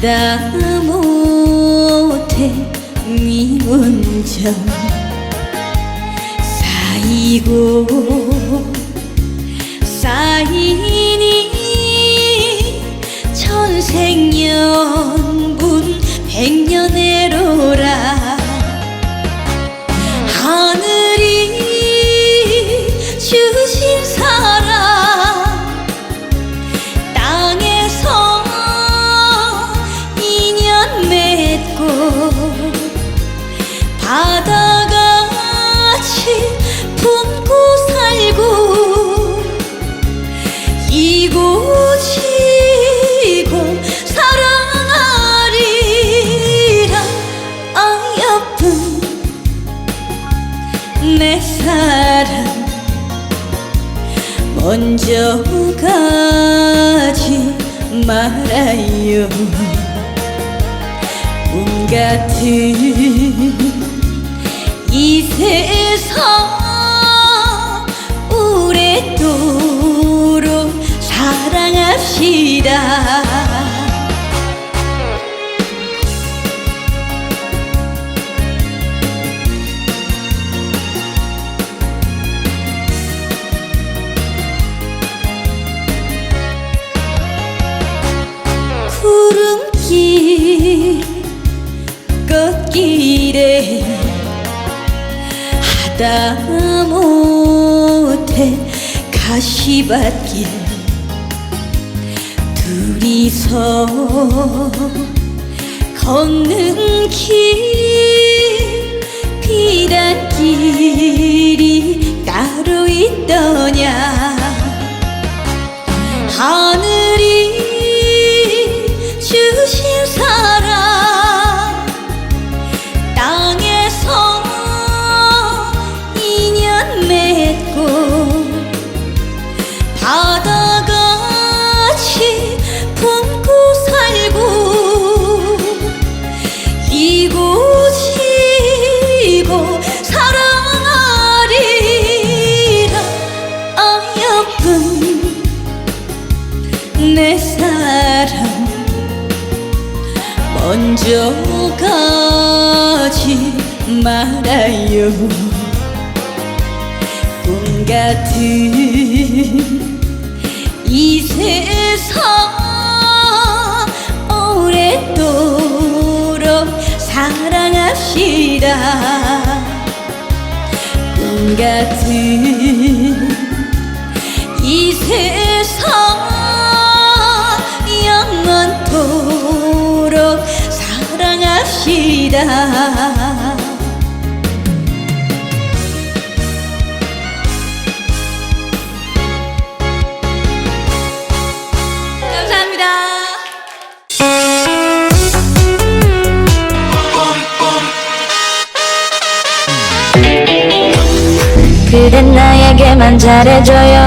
하다 못해 미운정 쌓이고 쌓이니 천생 내 사랑 먼저 가지 말아요. 꿈 같은 이 세상 오랫도록 사랑합시다 다 못해 가시밭길 둘이서 걷는 길 비단 길이 따로 있더 먼저 가지 말아요? 꿈 같은 이 세상 오랫도록 사랑합시다. 꿈 같은 이 세상 감사합니다. 그댄 나에게만 잘해줘요